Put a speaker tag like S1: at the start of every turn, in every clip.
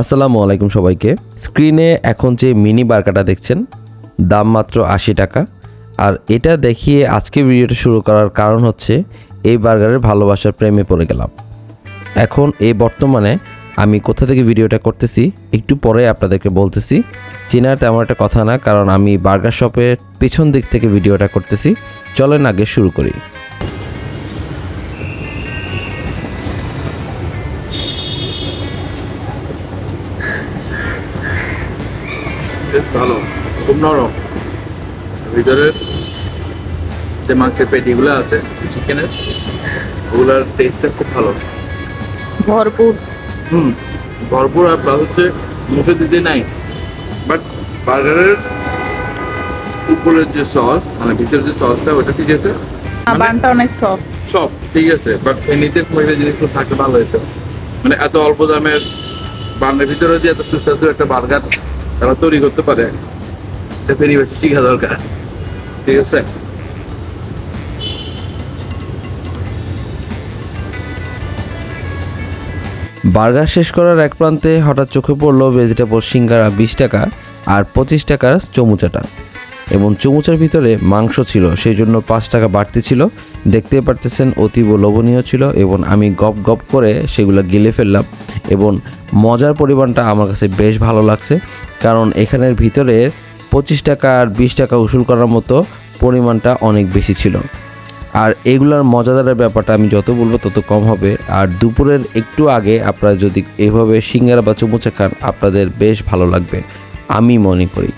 S1: আসসালামু আলাইকুম সবাইকে। স্ক্রিনে এখন যে মিনি বার্গারটা দেখছেন, দাম মাত্র আশি টাকা। আর এটা দেখিয়ে আজকে ভিডিওটা শুরু করার কারণ হচ্ছে, এই বার্গারের ভালোবাসার প্রেমে পড়ে গেলাম। এখন এই বর্তমানে আমি কোথা থেকে ভিডিওটা করতেছি, একটু পরে আপনাদেরকে বলতেছি। চেনার তেমন একটা কথা না, কারণ আমি বার্গার শপের পেছন দিক থেকে ভিডিওটা করতেছি। চলেন আগে শুরু করি।
S2: বেশ ভালো। খুব নরম। ভিতরের যে মাংসের পেটিগুলো আছে চিকেনের ওগুলোর টেস্টটা খুব ভালো।
S3: ভরপুর।
S2: হুম ভরপুর আর প্লাস হচ্ছে মুখে দিতে নাই। বাট বার্গারের উপরের যে সস মানে ভিতরের যে সসটা ওটা ঠিক আছে। মানে
S3: বানটা অনেক সফট
S2: সব ঠিক আছে। বাট এমনিতে কয়েকটা জিনিস থাকলে ভালো হতো মানে এত অল্প দামের বার্নের ভিতরে যে এত সুস্বাদু একটা বার্গার তারা তৈরি করতে পারে। শিখা দরকার। ঠিক আছে?
S1: বার্গার শেষ করার এক প্রান্তে হঠাৎ চোখে পড়ল ভেজিটেবল সিঙ্গারা বিশ টাকা আর পঁচিশ টাকার চমুচাটা। এবং চমুচার ভিতরে মাংস ছিল, সেই জন্য পাঁচ টাকা বাড়তি ছিল। দেখতে পারতেছেন অতীব লোভনীয় ছিল এবং আমি গপ গপ করে সেগুলো গিলে ফেললাম এবং মজার পরিমাণটা আমার কাছে বেশ ভালো লাগছে। কারণ এখানের ভিতরে পঁচিশ টাকা আর বিশ টাকা উসুল করার মতো পরিমাণটা অনেক বেশি ছিল। আর এগুলার মজাদারের ব্যাপারটা আমি যত বলব তত কম হবে। আর দুপুরের একটু আগে আপনারা যদি এভাবে সিঙ্গারা বা চুমুচা খান, আপনাদের বেশ ভালো লাগবে। আমি মনে করি।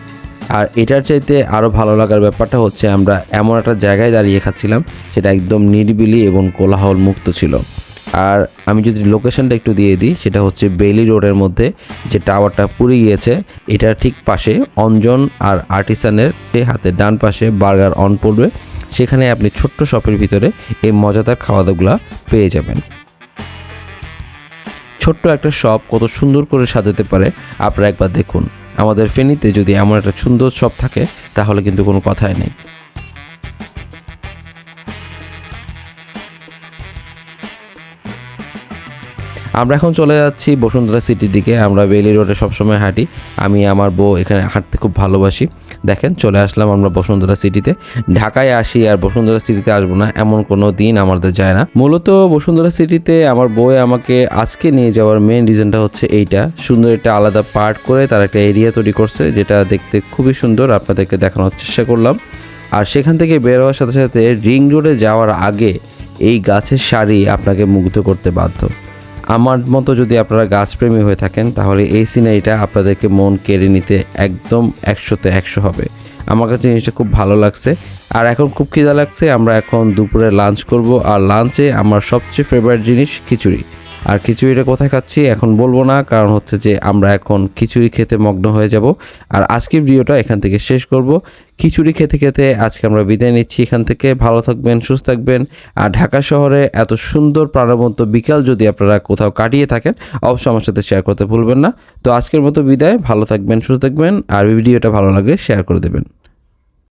S1: আর এটার চাইতে আরও ভালো লাগার ব্যাপারটা হচ্ছে আমরা এমন একটা জায়গায় দাঁড়িয়ে খাচ্ছিলাম, সেটা একদম নিরিবিলি এবং কোলাহল মুক্ত ছিল। আর আমি যদি লোকেশনটা একটু দিয়ে দিই, সেটা হচ্ছে বেলি রোডের মধ্যে যে টাওয়ারটা পুড়ে গিয়েছে, এটার ঠিক পাশে অঞ্জন আর আর্টিসানের হাতে ডান পাশে বার্গার অন পড়বে, সেখানে আপনি ছোট্ট শপের ভিতরে এই মজাদার খাওয়া দাওয়াগুলো পেয়ে যাবেন। ছোট্ট একটা শপ কত সুন্দর করে সাজাতে পারে, আপনারা একবার দেখুন। আমাদের ফেনীতে যদি এমন একটা সুন্দর শপ থাকে, তাহলে কিন্তু কোনো কথাই নেই। আমরা এখন চলে যাচ্ছি বসুন্ধরা সিটির দিকে। আমরা বেলি রোডে সবসময় হাঁটি। আমি, আমার বউ এখানে হাঁটতে খুব ভালোবাসি। দেখেন, চলে আসলাম আমরা বসুন্ধরা সিটিতে। ঢাকায় আসি আর বসুন্ধরা সিটিতে আসব না, এমন কোনো দিন আমাদের যায় না। মূলত বসুন্ধরা সিটিতে আমার বউ আমাকে আজকে নিয়ে যাওয়ার মেন রিজনটা হচ্ছে এইটা। সুন্দর একটা আলাদা পার্ট করে তার একটা এরিয়া তৈরি করছে, যেটা দেখতে খুবই সুন্দর। আপনাদেরকে দেখানোর চেষ্টা করলাম। আর সেখান থেকে বের হওয়ার সাথে সাথে রিং রোডে যাওয়ার আগে এই গাছের সারি আপনাকে মুগ্ধ করতে বাধ্য। আমার মতো যদি আপনারা গাছপ্রেমী হয়ে থাকেন, তাহলে এই সিনারিটা আপনাদেরকে মন কেড়ে নিতে একদম একশোতে একশো হবে। আমার কাছে জিনিসটা খুব ভালো লাগছে। আর এখন খুব খিদা লাগছে, আমরা এখন দুপুরে লাঞ্চ করব। আর লাঞ্চে আমার সবচেয়ে ফেভারিট জিনিস খিচুড়ি। আর খিচুড়িটা কোথায় খাচ্ছি এখন বলব না, কারণ হচ্ছে যে আমরা এখন খিচুড়ি খেতে মগ্ন হয়ে যাব। আর আজকের ভিডিওটা এখান থেকে শেষ করব। খিচুড়ি খেতে খেতে আজকে আমরা বিদায় নিচ্ছি এখান থেকে। ভালো থাকবেন, সুস্থ থাকবেন। আর ঢাকা শহরে এত সুন্দর প্রাণবন্ত বিকাল যদি আপনারা কোথাও কাটিয়ে থাকেন, অবশ্যই আমার সাথে শেয়ার করতে ভুলবেন না। তো আজকের মতো বিদায়। ভালো থাকবেন, সুস্থ থাকবেন। আর ভিডিওটা ভালো লাগলে শেয়ার করে দেবেন।